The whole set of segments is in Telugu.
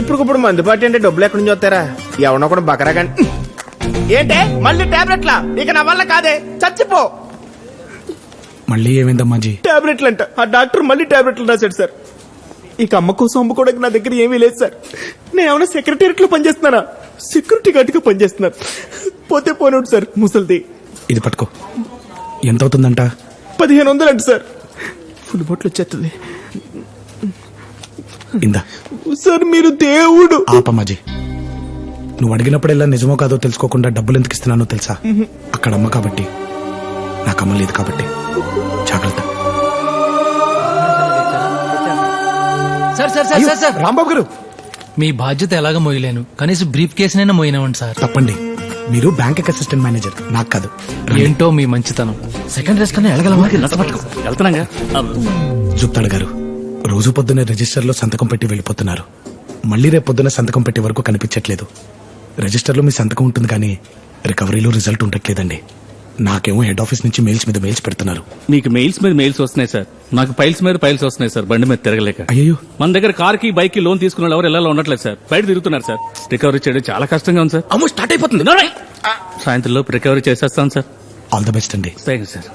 ఇప్పుడు మందుబాటి అంటే డబ్బులు ఎక్కడి నుంచి వస్తారా? ఎవడో కూడా బకరా కానీ ఏంటే? మళ్ళీ టాబ్లెట్లా? ఇక నా వల్ల కాదే. చచ్చిపో. మళ్ళీ ఏమైందమ్మా జీ? టాబ్లెట్లు అంట ఆ డాక్టర్ మళ్ళీ టాబ్లెట్లు రాశాడు సార్. ఇక అమ్మ కోసం అమ్ముకోవడానికి నా దగ్గర ఏమీ లేదు సార్. నేను ఏమైనా సెక్రటేరియట్లో పనిచేస్తున్నానా? సెక్యూరిటీ గార్డ్గా పనిచేస్తున్నాను. పోతే పోనివ్వండి సార్ ముసలిది. ఇది పట్టుకో. ఎంత అవుతుందంట పదిహేను వందలు అంట సార్. ఫుల్ బొట్లు వచ్చేస్తుంది ఇందా. సార్ మీరు దేవుడు. ఆపమ్మా జీ నువ్వు అడిగినప్పుడల్లా నిజమో కాదో తెలుసుకోకుండా డబ్బులు ఎందుకు ఇస్తున్నానో తెలుసా? అక్కడ అమ్మ కాబట్టి నాకు అమ్మ లేదు కాబట్టి. జాగ్రత్త. Sir sir sir sir sir. Rambabu garu. మీ బాధ్యత ఎలాగ మోయలేను. కనీసం బ్రీఫ్ కేసునైనా మోయినవండి సార్. తప్పండి. మీరు బ్యాంక్ అసిస్టెంట్ మేనేజర్ నాకు కాదు. ఏంటో మీ మంచితనం. సెకండ్ రేస్ కన్నా వెళ్ళగలమా వెళ్తున్నాగా? జుప్తాడు గారు రోజు పొద్దున్న రిజిస్టర్లో సంతకం పెట్టి వెళ్ళిపోతున్నారు. మళ్ళీ రేపు పొద్దున్న సంతకం పెట్టే వరకు కనిపించట్లేదు. రిజిస్టర్లో మీ సంతకం ఉంటుంది కానీ రికవరీలో రిజల్ట్ ఉండట్లేదండి. నాకేమో హెడ్ ఆఫీస్ నుంచి మెయిల్స్ మీద మెయిల్స్ పెడుతున్నారు. మీకు మెయిల్స్ మీద మెయిల్స్ వస్తున్నాయి సార్. నాకు ఫైల్స్ మీద ఫైల్స్ వస్తున్నాయి సార్ బండి మీద తిరగలేక. అయ్యో మన దగ్గర కార్కి బైక్కి లోన్ తీసుకున్న వాళ్ళు ఎవరు ఎలా ఉండట్లేదు సార్. బయట తిరుగుతున్నారు సార్. రికవరీ చేయడం చాలా కష్టంగా ఉంది సార్. అమ్మో స్టార్ట్ అయిపోతుంది. సాయంత్రం లోపు రికవరీ చేసేస్తాను సార్. ఆల్ ద బెస్ట్ అండి. థ్యాంక్ యూ సార్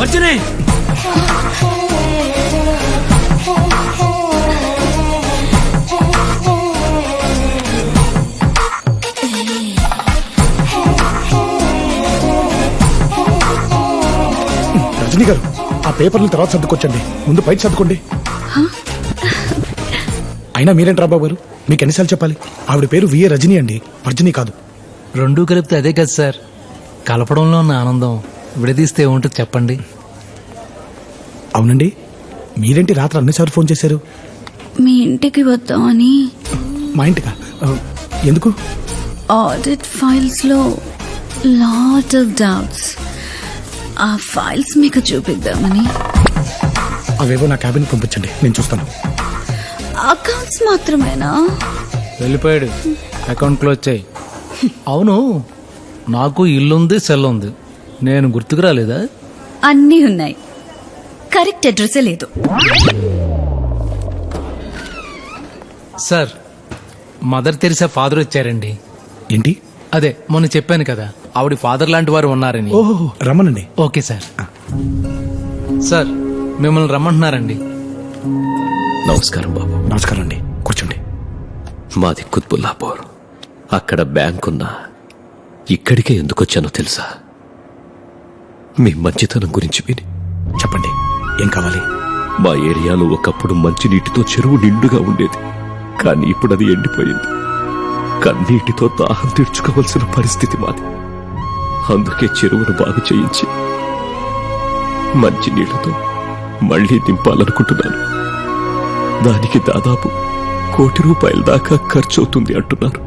వచ్చినాయి రజనీ గారు ఆ పేపర్లు తర్వాత సర్దుకొచ్చండి. ముందు బయట సర్దుకోండి. అయినా మీరేంటి రాబాబు గారు? మీకు ఎన్నిసార్లు చెప్పాలి? ఆవిడ పేరు విఏ రజనీ అండి. వర్జనీ కాదు. రెండు కలిపితే అదే కదా సార్. కలపడంలో ఉన్న ఆనందం విడదీస్తే ఏముంటుంది చెప్పండి. అవునండి. మీరేంటి రాత్రి అన్నిసార్లు ఫోన్ చేశారు? మీ ఇంటికి వద్దామని మా ఇంటికా? ఆ, ఎందుకు? ఆడిట్ ఫైల్స్లో లాట్ ఆఫ్ డౌట్స్ ఆ ఫైల్స్ మీకు చూపిద్దామని. అవేవో నా క్యాబిన్ పంపించండి నేను చూస్తాను. అకౌంట్స్ మాత్రమేనా? వెళ్ళిపోయాడు. అకౌంట్ క్లోజ్ చేయి. అవును. నాకు ఇల్లుంది సెల్ ఉంది నేను గుర్తుకు రాలేదా? అన్నీ ఉన్నాయి. కరెక్ట్ అడ్రస్ లేదు. సార్ మదర్ తెరిసా ఫాదర్ వచ్చారండి. ఏంటి? అదే మొన్న చెప్పాను కదా. ఆవిడ ఫాదర్ లాంటి వారు ఉన్నారని. ఓహో రమ్మనండి. Okay sir. సార్ మిమ్మల్ని రమ్మంటున్నారండి. నమస్కారం బాబు. నమస్కారం అండి. కూర్చోండి. మాది కుత్బుల్లాపూర్ అక్కడ బ్యాంక్ ఉన్నా ఇక్కడికే ఎందుకు వచ్చానో తెలుసా? మీ మంచితనం గురించి విని. చెప్పండి. ఏం కావాలి? మా ఏరియాలో ఒకప్పుడు మంచినీటితో చెరువు నిండుగా ఉండేది. కానీ ఇప్పుడు అది ఎండిపోయింది. కన్నీటితో దాహం తీర్చుకోవలసిన పరిస్థితి మాది. అందుకే చెరువును బాగు చేయించి మంచినీళ్ళతో మళ్ళీ నింపాలనుకుంటున్నాను దానికి దాదాపు కోటి రూపాయల దాకా ఖర్చు అవుతుంది అంటున్నారు.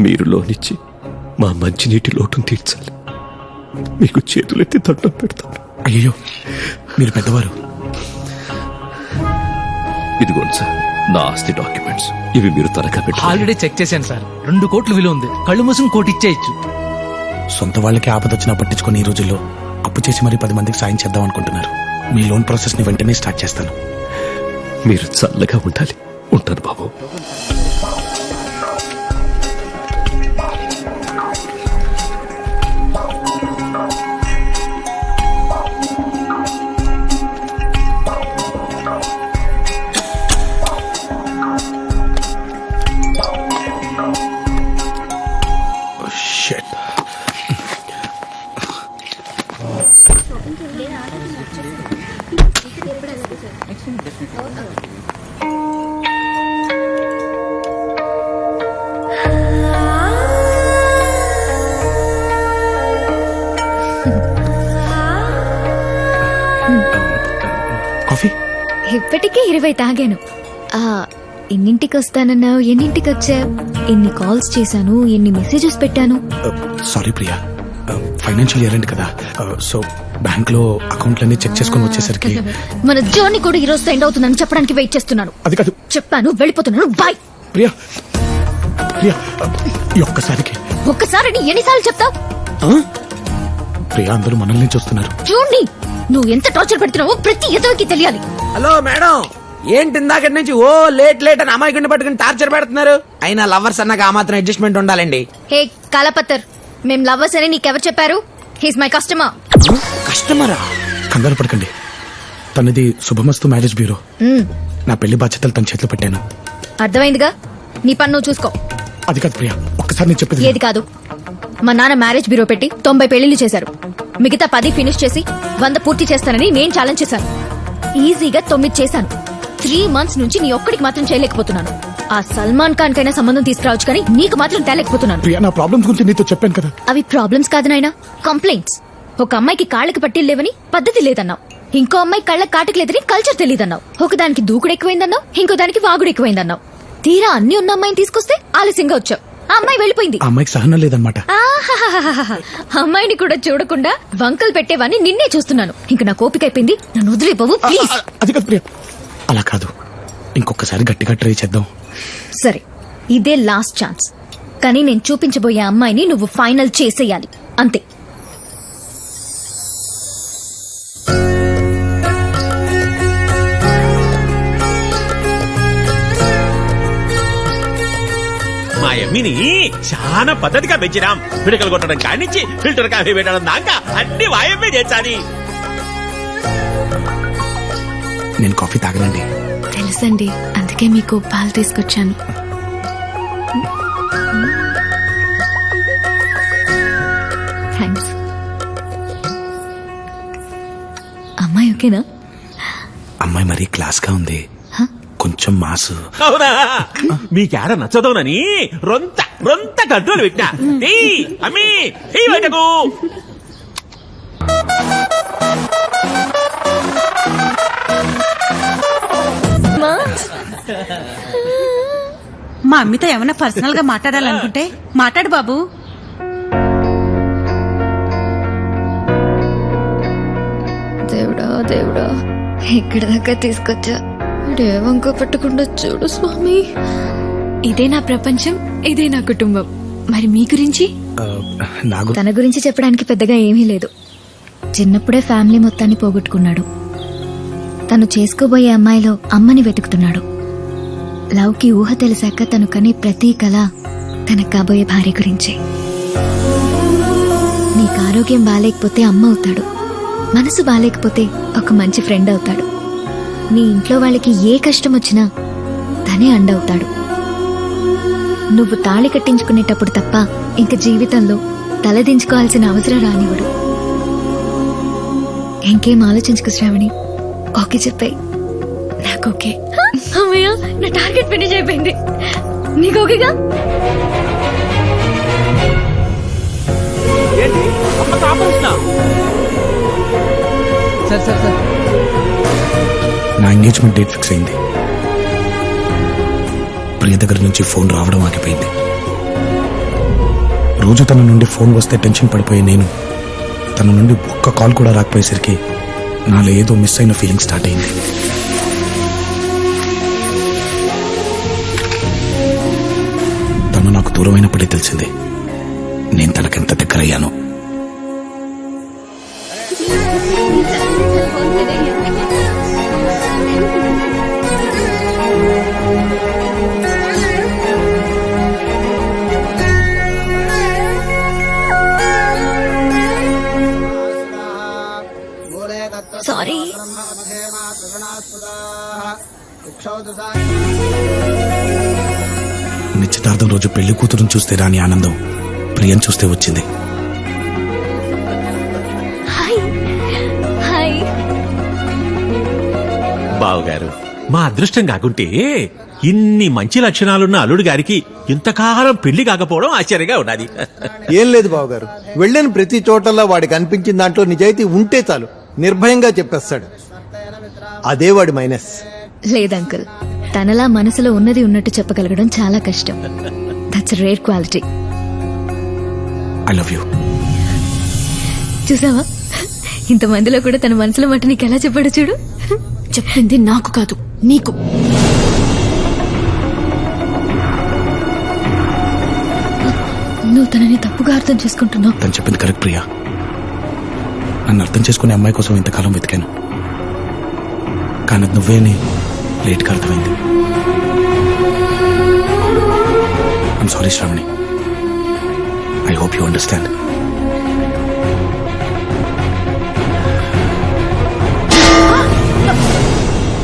మీరు లోనిచ్చి మా మంచినీటి లోటును తీర్చాలి. మీకు చేతులెత్తి దండం పెడతాను. అయ్యో మీరు పెద్దవారు. ఇదిగోండి సార్ నా ఆస్తి డాక్యుమెంట్స్. ఇవి మీరు తనఖా పెట్టాలి ఆల్రెడీ చెక్ చేశాను సార్. రెండు కోట్లు విలువ ఉంది. కళ్ళు మూసుకుని కోటి ఇచ్చేయచ్చు. సొంత వాళ్ళకి ఆపదొచ్చినా పట్టించుకుని ఈ రోజుల్లో అప్పు చేసి మరీ పది మందికి సాయం చేద్దాం అనుకుంటున్నారు. మీ లోన్ ప్రాసెస్ని వెంటనే స్టార్ట్ చేస్తాను. మీరు చల్లగా ఉండాలి. ఉంటాను బాబు. ఇప్పటికే ఇరవై తాగాను. ఆ ఎన్నింటికి వస్తానన్నావు ఎన్నింటికి వచ్చావు ఎన్ని కాల్స్ చేశాను ఎన్ని మెసేజెస్ పెట్టాను? Sorry Priya. Financial year end కదా. సో బ్యాంక్లో అకౌంట్లన్నీ చెక్ చేసుకుని వచ్చేసరికి మన జర్నీ కూడా ఈ రోజు ఎండ్ అవుతుందని చెప్పడానికి వెయిట్ చేస్తున్నాను. అది కాదు. చెప్పాను వెళ్ళిపోతున్నాను బాయ్ ప్రియా. ప్రియా ఈ ఒక్కసారికి. ఒక్కసారి నీ ఎన్నిసార్లు చెప్తావు? ప్రియా అందరూ మనల్ని చూస్తున్నారు. చూడండి నువ్వు ఎంత టార్చర్ పెడుతున్నావో ప్రతి ఎదవికి తెలియాలి. Hello madam. ఏంటి ఇందాకటి నుంచి ఓ లేట్ లేట్ అని అమ్మాయి పట్టుకుని టార్చర్ పెడుతున్నారు? అయినా లవర్స్ అన్నాక ఆ మాత్రం అడ్జస్ట్మెంట్ ఉండాలండి. హే కాలపత్తర్ మేం లవ్వర్స్ అని నీకెవరు చెప్పారు? హీస్ మై కస్టమర్ కస్టమరా? కంగారు పడకండి. తనది శుభమస్తు మ్యారేజ్ బ్యూరో. నా పెళ్ళి బాధ్యతలు తన చేతిలో పెట్టాను. అర్థమైందిగా? నీ పన్ను నువ్వు చూసుకో. అది కాదు ప్రియా ఒక్కసారి నేను చెప్పేది ఏది కాదు? మా నాన్న మ్యారేజ్ బ్యూరో పెట్టి తొంభై పెళ్ళిళ్ళు చేశారు. మిగతా పది ఫినిష్ చేసి వంద పూర్తి చేస్తానని నేను ఛాలెంజ్ చేశాను. ఈజీగా తొమ్మిది చేశాను. త్రీ మంత్స్ నుంచి నీ ఒక్కడికి మాత్రం చేయలేకపోతున్నాను. ఆ సల్మాన్ ఖాన్ కైనా సంబంధం తీసుకురావచ్చు కానీ నీకు మాత్రం తేలేకపోతున్నాను. ప్రియా నా ప్రాబ్లమ్స్ గురించి నీతో చెప్పాను కదా. అవి ప్రాబ్లమ్స్ కాదు నాయనా. కంప్లైంట్స్ ఒక అమ్మాయికి కాళ్ళకి పట్టీలు లేవని పద్ధతి లేదన్నావు. ఇంకో అమ్మాయి కళ్ళకి కాటికి లేదని కల్చర్ తెలియదన్నావు ఒకదానికి దూకుడు ఎక్కువైందన్నావు ఇంకో దానికి వాగుడు ఎక్కువైందన్నావు. తీరా అన్ని ఉన్న అమ్మాయిని తీసుకొస్తే ఆలస్యంగా వచ్చావు. ఆ అమ్మాయి వెళ్ళిపోయింది. అమ్మాయికి సహనం లేదనమాట ఆహాహాహాహా. అమ్మాయిని కూడా చూడకుండా వంకలు పెట్టేవాన్ని నిన్నే చూస్తున్నాను. ఇంక నా కోపిక అయిపోయింది. నన్ను వదిలేపోవు ప్లీజ్ అది కాదు ప్రియా. అలా కాదు. ఇంకొకసారి గట్టిగా ట్రై చేద్దాం. సరే ఇదే లాస్ట్ ఛాన్స్ కానీ నేను చూపించబోయే అమ్మాయిని నువ్వు ఫైనల్ చేసేయాలి. అంతే. మా ఎమ్మిని చాలా పద్ధతిగా పెంచినాం. పిడకలు కొట్టడం కానిచ్చి ఫిల్టర్ కాఫీ పెట్టడం దాకా అన్ని వాయమ్మే చేర్చాలి నేను కాఫీ తాగనండి. తెలుసండి అందుకే మీకు పాలు తీసుకొచ్చాను. థ్యాంక్స్. అమ్మాయి ఓకేనా? అమ్మాయి మరీ క్లాస్గా ఉంది. కొంచెం మాసు. అవునా? మీకేడ నచ్చదోనని? రొంత రొంత కంట్రోల్ పెట్టినా. ఏయ్, అమ్మి ఏయ్ బయటకు మా? అమ్మితో ఏమైనా పర్సనల్గా మాట్లాడాలనుకుంటే మాట్లాడు బాబు. దేవుడా దేవుడా ఇక్కడ దాకా తీసుకొచ్చా. ఏ వంక పెట్టకుండా చూడు స్వామి. ఇదే నా ప్రపంచం ఇదే నా కుటుంబం. మరి మీ గురించి? ఆ, నా గురి- తన గురించి చెప్పడానికి పెద్దగా ఏమీ లేదు. చిన్నప్పుడే ఫ్యామిలీ మొత్తాన్ని పోగొట్టుకున్నాడు. తను చేసుకోబోయే అమ్మాయిలో అమ్మని వెతుకుతున్నాడు. లవ్కి ఊహ తెలిసాక తను కనే ప్రతి కళ తన కాబోయే భార్య గురించే. నీకు ఆరోగ్యం బాలేకపోతే అమ్మ అవుతాడు. మనసు బాలేకపోతే ఒక మంచి ఫ్రెండ్ అవుతాడు. నీ ఇంట్లో వాళ్ళకి ఏ కష్టం వచ్చినా తనే అండవుతాడు. నువ్వు తాళి కట్టించుకునేటప్పుడు తప్ప ఇంక జీవితంలో తలదించుకోవాల్సిన అవసరం రానివ్వడు. ఇంకేం ఆలోచించుకు శ్రావణి. ఓకే చెప్పాయి. నాకు ఓకే. అమ్మయ్య నా టార్గెట్ ఫినిష్ అయిపోయింది. నీకు ఓకేగా? Sir sir sir. నా ఎంగేజ్మెంట్ డేట్ ఫిక్స్ అయింది. ప్రియ దగ్గర నుంచి ఫోన్ రావడం ఆగిపోయింది. రోజు తన నుండి ఫోన్ వస్తే టెన్షన్ పడిపోయే నేను తన నుండి ఒక్క కాల్ కూడా రాకపోయేసరికి నాలో ఏదో మిస్ అయిన ఫీలింగ్ స్టార్ట్ అయింది. తను నాకు దూరమైనప్పుడే తెలిసింది నేను తనకెంత దగ్గరయ్యాను. సారీ నిశ్చితార్థం రోజు పెళ్ళి కూతురుని చూస్తే రాని ఆనందం ప్రియం చూస్తే వచ్చింది. బావగారు మా అదృష్టం కాకుంటే ఇన్ని మంచి లక్షణాలున్న అల్లుడు గారికి ఇంతకాలం పెళ్ళి కాకపోవడం ఆశ్చర్యంగా ఉన్నది. ఏం లేదు బావగారు. వెళ్ళిన ప్రతి చోటల్లా వాడికి అనిపించిన దాంట్లో నిజాయితీ ఉంటే చాలు. నిర్భయంగా చెప్పేస్తాడు. అదే వాడి మైనస్. లేదంకుల్ తనలా మనసులో ఉన్నది ఉన్నట్టు చెప్పగలగడం చాలా కష్టం. That's rare quality I love you చూసావా? ఇంతమందిలో కూడా తన మనసులో మాట నీకు ఎలా చెప్పాడు చూడు. చెప్పింది నాకు కాదు నీకు. నువ్వు తనని తప్పుగా అర్థం చేసుకుంటున్నావు. తను చెప్పింది కరెక్ట్ ప్రియా. నన్ను అర్థం చేసుకునే అమ్మాయి కోసం ఇంతకాలం వెతికాను. కానీ అది నువ్వే అని లేట్గా అర్థమైంది. I'm sorry Shravani. I hope you understand